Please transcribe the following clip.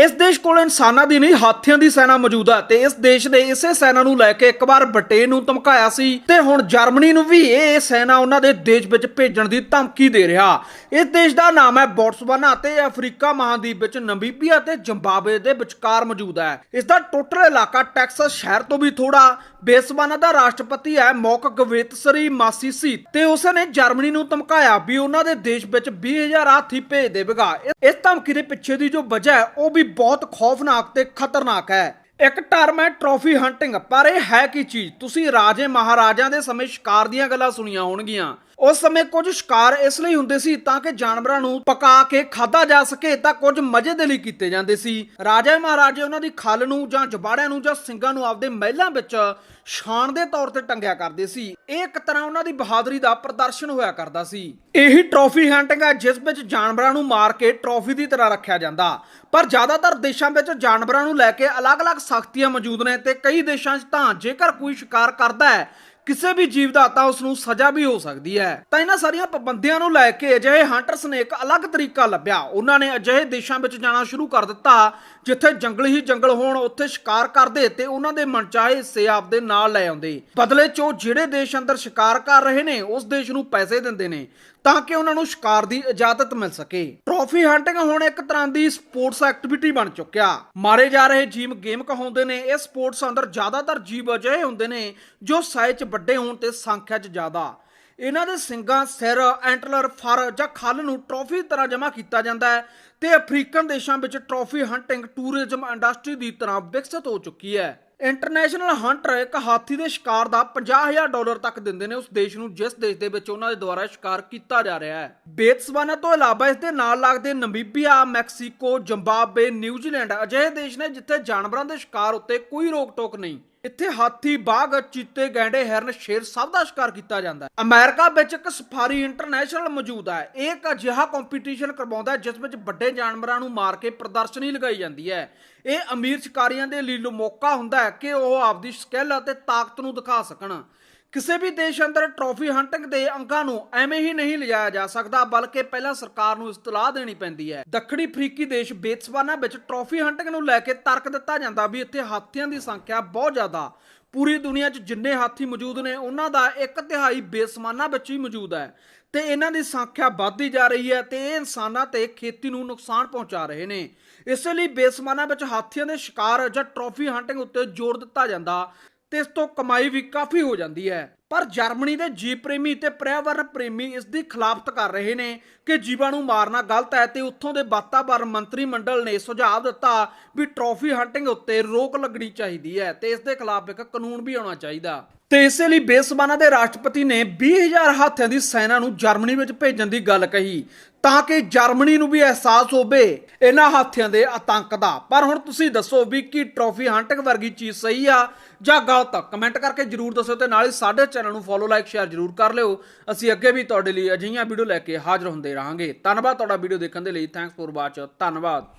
ਇਸ ਦੇਸ਼ ਕੋਲ ਇਨਸਾਨਾਂ ਦੀ ਨਹੀਂ, ਹਾਥੀਆਂ ਦੀ ਸੈਨਾ ਮੌਜੂਦ ਹੈ ਤੇ ਇਸ ਦੇਸ਼ ਨੇ ਇਸੇ ਸੈਨਾ ਨੂੰ ਲੈ ਕੇ ਇੱਕ ਵਾਰ ਬ੍ਰਿਟੇਨ ਨੂੰ ਧਮਕਾਇਆ ਸੀ ਤੇ ਹੁਣ ਜਰਮਨੀ ਨੂੰ ਵੀ ਇਹ ਸੈਨਾ ਉਹਨਾਂ ਦੇ ਦੇਸ਼ ਵਿੱਚ ਭੇਜਣ ਦੀ ਧਮਕੀ ਦੇ ਰਿਹਾ। ਇਸ ਦੇਸ਼ ਦਾ ਨਾਮ ਹੈ ਬੋਟਸਵਾਨਾ ਤੇ ਅਫਰੀਕਾ ਮਹਾਦੀਪ ਵਿੱਚ ਨਮੀਬੀਆ ਤੇ ਜ਼ਿੰਬਾਬਵੇ ਦੇ ਵਿਚਕਾਰ ਮੌਜੂਦ ਹੈ। ਇਸ ਦਾ ਟੋਟਲ ਇਲਾਕਾ ਟੈਕਸਸ ਸ਼ਹਿਰ ਤੋਂ ਵੀ ਥੋੜਾ ਬੇਸਵਾਨਾ ਦਾ ਰਾਸ਼ਟਰਪਤੀ ਹੈ ਮੌਕ ਗਵੇਤਸਰੀ ਮਾਸੀਸੀ ਤੇ ਉਸ ਨੇ ਜਰਮਨੀ ਨੂੰ ਧਮਕਾਇਆ ਵੀ ਉਹਨਾਂ ਦੇ ਦੇਸ਼ ਵਿੱਚ 20000 ਹਾਥੀ ਭੇਜ ਦੇਵੇਗਾ ਇਸ- ਇਸ ਧਮਕੀ ਦੇ ਪਿੱਛੇ ਦੀ ਜੋ ਵਜ੍ਹਾ ਹੈ, ਉਹ ਵੀ ਬਹੁਤ ਖੌਫਨਾਕ ਤੇ ਖਤਰਨਾਕ ਹੈ। ਇੱਕ ਟਰਮ ਹੈ ਟਰੋਫੀ ਹੰਟਿੰਗ, ਪਰ ਇਹ ਹੈ ਕੀ ਚੀਜ਼? ਤੁਸੀਂ ਰਾਜੇ ਮਹਾਰਾਜਾਂ ਦੇ ਸਮੇਂ ਸ਼ਿਕਾਰ ਦੀਆਂ ਗੱਲਾਂ ਸੁਣੀਆਂ ਹੋਣਗੀਆਂ। ਉਸ ਸਮੇਂ ਕੁਝ ਸ਼ਿਕਾਰ ਇਸ ਲਈ ਹੁੰਦੇ ਸੀ ਤਾਂ ਕਿ ਜਾਨਵਰਾਂ ਨੂੰ ਪਕਾ ਕੇ ਖਾਧਾ ਜਾ ਸਕੇ ਤਾਂ ਕੁਝ ਮਜ਼ੇ ਦੇ ਲਈ ਕੀਤੇ ਜਾਂਦੇ ਸੀ। ਰਾਜਾ ਮਹਾਰਾਜੇ ਉਹਨਾਂ ਦੀ ਖੱਲ ਨੂੰ ਜਾਂ ਜਬਾੜਿਆਂ ਨੂੰ ਜਾਂ ਸਿੰਘਾਂ ਨੂੰ ਆਪਦੇ ਮਹਿਲਾਂ ਵਿੱਚ ਸ਼ਾਨ ਦੇ ਤੌਰ ਤੇ ਟੰਗਿਆ ਕਰਦੇ ਸੀ। ਇਹ ਇੱਕ ਤਰ੍ਹਾਂ ਉਹਨਾਂ ਦੀ ਬਹਾਦਰੀ ਦਾ ਪ੍ਰਦਰਸ਼ਨ ਹੋਇਆ ਕਰਦਾ ਸੀ। ਇਹੀ ਟਰੋਫੀ ਹੰਟਿੰਗ ਹੈ ਜਿਸ ਵਿੱਚ ਜਾਨਵਰਾਂ ਨੂੰ ਮਾਰ ਕੇ ਟਰੋਫੀ ਦੀ ਤਰ੍ਹਾਂ ਰੱਖਿਆ ਜਾਂਦਾ। ਪਰ ਜ਼ਿਆਦਾਤਰ ਦੇਸ਼ਾਂ ਵਿੱਚ ਜਾਨਵਰਾਂ ਨੂੰ ਲੈ ਕੇ ਅਲੱਗ-ਅਲੱਗ ਸਖਤੀਆਂ ਮੌਜੂਦ ਨੇ ਤੇ ਕਈ ਦੇਸ਼ਾਂ 'ਚ ਤਾਂ ਜੇਕਰ ਕੋਈ ਸ਼ਿਕਾਰ ਕਰਦਾ ਹੈ ਕਿਸੇ ਵੀ ਜੀਵ ਦਾ ਤਾਂ ਉਸ ਨੂੰ ਸਜ਼ਾ ਵੀ ਹੋ ਸਕਦੀ ਹੈ। ਤਾਂ ਇਹਨਾਂ ਸਾਰੀਆਂ ਪਾਬੰਦੀਆਂ ਨੂੰ ਲੈ ਕੇ ਅਜਿਹੇ ਹੰਟਰਸ ਨੇ ਇੱਕ ਅਲੱਗ ਤਰੀਕਾ ਲੱਭਿਆ। ਉਹਨਾਂ ਨੇ ਅਜਿਹੇ ਦੇਸ਼ਾਂ ਵਿੱਚ ਜਾਣਾ ਸ਼ੁਰੂ ਕਰ ਦਿੱਤਾ, ਜਿੱਥੇ ਜੰਗਲ ਹੀ ਜੰਗਲ ਹੋਣ, ਉੱਥੇ ਸ਼ਿਕਾਰ ਕਰਦੇ ਤੇ ਉਹਨਾਂ ਦੇ ਮਨਚਾਹੇ ਹਿੱਸੇ ਆਪਦੇ ਨਾਲ ਲੈ ਆਉਂਦੇ। ਬਦਲੇ 'ਚ ਉਹ ਜਿਹੜੇ ਦੇਸ਼ ਅੰਦਰ ਸ਼ਿਕਾਰ ਕਰ ਰਹੇ ਨੇ, ਉਸ ਦੇਸ਼ ਨੂੰ ਪੈਸੇ ਦਿੰਦੇ ਨੇ। ਤਾਂ ਕਿ ਉਹਨਾਂ ਨੂੰ ਸ਼ਿਕਾਰ ਦੀ ਇਜਾਜ਼ਤ ਮਿਲ ਸਕੇ। ਟਰੋਫੀ ਹੰਟਿੰਗ ਹੁਣ ਇੱਕ ਤਰ੍ਹਾਂ ਦੀ ਸਪੋਰਟਸ ਐਕਟੀਵਿਟੀ ਬਣ ਚੁੱਕਿਆ। ਮਾਰੇ ਜਾ ਰਹੇ ਜੀਵ ਗੇਮ ਕਹਾਉਂਦੇ ਨੇ, ਇਹ ਸਪੋਰਟਸ ਅੰਦਰ ਜ਼ਿਆਦਾਤਰ ਜੀਵ ਅਜਿਹੇ ਹੁੰਦੇ ਨੇ ਜੋ ਸਾਈਜ਼ 'ਚ ਵੱਡੇ ਹੋਣ ਤੇ ਸੰਖਿਆ 'ਚ ਜ਼ਿਆਦਾ। ਇਹਨਾਂ ਦੇ ਸਿੰਗਾਂ ਸਿਰ, ਐਂਟਲਰ, ਫਰ ਜਾਂ ਖੱਲ ਨੂੰ ਟਰੋਫੀ ਤਰ੍ਹਾਂ ਜਮ੍ਹਾਂ ਕੀਤਾ ਜਾਂਦਾ ਹੈ ਤੇ ਅਫਰੀਕਨ ਦੇਸ਼ਾਂ ਵਿੱਚ ਟਰੋਫੀ ਹੰਟਿੰਗ ਟੂਰਿਜ਼ਮ ਇੰਡਸਟਰੀ ਦੀ ਤਰ੍ਹਾਂ ਵਿਕਸਿਤ ਹੋ ਚੁੱਕੀ ਹੈ। ਇੰਟਰਨੈਸ਼ਨਲ ਹੰਟਰ ਇੱਕ ਹਾਥੀ ਦੇ ਸ਼ਿਕਾਰ ਦਾ 50000 ਡਾਲਰ ਤੱਕ ਦਿੰਦੇ ਨੇ ਉਸ ਦੇਸ਼ ਨੂੰ, ਜਿਸ ਦੇਸ਼ ਦੇ ਵਿੱਚ ਉਹਨਾਂ ਦੇ ਦੁਆਰਾ ਸ਼ਿਕਾਰ ਕੀਤਾ ਜਾ ਰਿਹਾ ਹੈ। ਬੇਤਸਵਾਨਾ ਤੋਂ ਇਲਾਵਾ ਇਸ ਦੇ ਨਾਲ ਲੱਗਦੇ ਨਮੀਬੀਆ, ਮੈਕਸੀਕੋ, ਜ਼ਿੰਬਾਬਵੇ, ਨਿਊਜ਼ੀਲੈਂਡ ਅਜਿਹੇ ਦੇਸ਼ ਨੇ ਜਿੱਥੇ ਜਾਨਵਰਾਂ ਦੇ ਸ਼ਿਕਾਰ ਉੱਤੇ ਕੋਈ ਰੋਕ ਟੋਕ ਨਹੀਂ। ਇੱਥੇ ਹਾਥੀ ਬਾਗ ਚੀਤੇ, ਗੈਂਡੇ, ਹਿਰਨ, ਸ਼ੇਰ ਸਭ ਦਾ ਸ਼ਿਕਾਰ ਕੀਤਾ ਜਾਂਦਾ ਹੈ। ਅਮਰੀਕਾ ਵਿੱਚ ਇੱਕ ਸਫਾਰੀ ਇੰਟਰਨੈਸ਼ਨਲ ਮੌਜੂਦ ਹੈ। ਇਹ ਇੱਕ ਅਜਿਹਾ ਕੰਪੀਟੀਸ਼ਨ ਕਰਵਾਉਂਦਾ ਹੈ ਜਿਸ ਵਿੱਚ ਵੱਡੇ ਜਾਨਵਰਾਂ ਨੂੰ ਮਾਰ ਕੇ ਪ੍ਰਦਰਸ਼ਨੀ ਲਗਾਈ ਜਾਂਦੀ ਹੈ। ਇਹ ਅਮੀਰ ਸ਼ਿਕਾਰੀਆਂ ਦੇ ਲਈ ਮੌਕਾ ਹੁੰਦਾ ਹੈ ਕਿ ਉਹ ਆਪਦੀ ਸਕਿੱਲ ਅਤੇ ਤਾਕਤ ਨੂੰ ਦਿਖਾ ਸਕਣ। ਕਿਸੇ ਵੀ ਦੇਸ਼ ਅੰਦਰ ਟਰੋਫੀ ਹੰਟਿੰਗ ਦੇ ਅੰਕਾਂ ਨੂੰ ਐਵੇਂ ਹੀ ਨਹੀਂ ਲਿਜਾਇਆ ਜਾ ਸਕਦਾ, ਬਲਕਿ ਪਹਿਲਾਂ ਸਰਕਾਰ ਨੂੰ ਇਤਲਾਹ ਦੇਣੀ ਪੈਂਦੀ ਹੈ। ਦੱਖਣੀ ਅਫਰੀਕੀ ਦੇਸ਼ ਬੇਤਸਵਾਨਾ ਵਿੱਚ ਟਰੋਫੀ ਹੰਟਿੰਗ ਨੂੰ ਲੈ ਕੇ ਤਰਕ ਦਿੱਤਾ ਜਾਂਦਾ ਵੀ ਇੱਥੇ ਹਾਥੀਆਂ ਦੀ ਸੰਖਿਆ ਬਹੁਤ ਜ਼ਿਆਦਾ। ਪੂਰੀ ਦੁਨੀਆ 'ਚ ਜਿੰਨੇ ਹਾਥੀ ਮੌਜੂਦ ਨੇ, ਉਹਨਾਂ ਦਾ ਇੱਕ ਤਿਹਾਈ ਬੇਸਮਾਨਾ ਵਿੱਚ ਹੀ ਮੌਜੂਦ ਹੈ। ਤੇ ਇਹਨਾਂ ਦੀ ਸੰਖਿਆ ਵੱਧਦੀ ਜਾ ਰਹੀ ਹੈ ਤੇ ਇਹ ਇਨਸਾਨਾਂ ਤੇ ਖੇਤੀ ਨੂੰ ਨੁਕਸਾਨ ਪਹੁੰਚਾ ਰਹੇ ਨੇ। ਇਸੇ ਲਈ ਬੇਸਮਾਨਾ ਵਿੱਚ ਹਾਥੀਆਂ ਦੇ ਸ਼ਿਕਾਰ ਜਾਂ ਟਰੋਫੀ ਹੰਟਿੰਗ ਉੱਤੇ ਜ਼ੋਰ ਦਿੱਤਾ ਜਾਂਦਾ। ਤੇ ਇਸ ਤੋਂ ਕਮਾਈ ਵੀ ਕਾਫੀ ਹੋ ਜਾਂਦੀ ਹੈ। ਪਰ ਜਰਮਨੀ ਦੇ ਜੀਵ ਪ੍ਰੇਮੀ ਤੇ ਪਰਿਆਵਰਨ ਪ੍ਰੇਮੀ ਇਸ ਦੀ ਖਿਲਾਫਤ ਕਰ ਰਹੇ ਨੇ ਕਿ ਜੀਵਾਂ ਨੂੰ ਮਾਰਨਾ ਗਲਤ ਹੈ ਤੇ ਉੱਥੋਂ ਦੇ ਵਾਤਾਵਰਨ ਮੰਤਰੀ ਮੰਡਲ ਨੇ ਸੁਝਾਅ ਦਿੱਤਾ ਵੀ ਟਰੋਫੀ ਹੰਟਿੰਗ ਉੱਤੇ ਰੋਕ ਲੱਗਣੀ ਚਾਹੀਦੀ ਹੈ ਤੇ ਇਸ ਦੇ ਖਿਲਾਫ ਇੱਕ ਕਾਨੂੰਨ ਵੀ ਆਉਣਾ ਚਾਹੀਦਾ। ਤੇ ਇਸੇ ਲਈ ਬੇਸਬਾਨਾ ਦੇ ਰਾਸ਼ਟਰਪਤੀ ਨੇ 20000 ਹਾਥੀਆਂ ਦੀ ਸੈਨਾ ਨੂੰ ਜਰਮਨੀ ਵਿੱਚ ਭੇਜਣ ਦੀ ਗੱਲ ਕਹੀ ਤਾਂ ਕਿ ਜਰਮਨੀ ਨੂੰ ਵੀ ਅਹਿਸਾਸ ਹੋਵੇ ਇਹਨਾਂ ਹਾਥੀਆਂ ਦੇ ਆਤੰਕ ਦਾ। ਪਰ ਹੁਣ ਤੁਸੀਂ ਦੱਸੋ ਵੀ ਕੀ ਟਰੋਫੀ ਹੰਟਿੰਗ ਵਰਗੀ ਚੀਜ਼ ਸਹੀ ਆ ਜਾਂ ਗਲਤ ਕਮੈਂਟ ਕਰਕੇ ਜਰੂਰ ਦੱਸੋ ਤੇ ਨਾਲ ਹੀ ਸਾਡੇ ਚੈਨਲ ਨੂੰ ਫੋਲੋ ਲਾਈਕ ਸ਼ੇਅਰ ਜਰੂਰ ਕਰ ਲਿਓ। ਅਸੀਂ ਅੱਗੇ ਵੀ ਤੁਹਾਡੇ ਲਈ ਅਜਿਹੀਆਂ ਵੀਡੀਓ ਲੈ ਕੇ ਹਾਜ਼ਰ ਹੁੰਦੇ ਰਹਾਂਗੇ। ਧੰਨਵਾਦ ਤੁਹਾਡਾ ਵੀਡੀਓ ਦੇਖਣ ਦੇ ਲਈ। ਥੈਂਕਸ ਫॉर ਵਾਚ ਧੰਨਵਾਦ।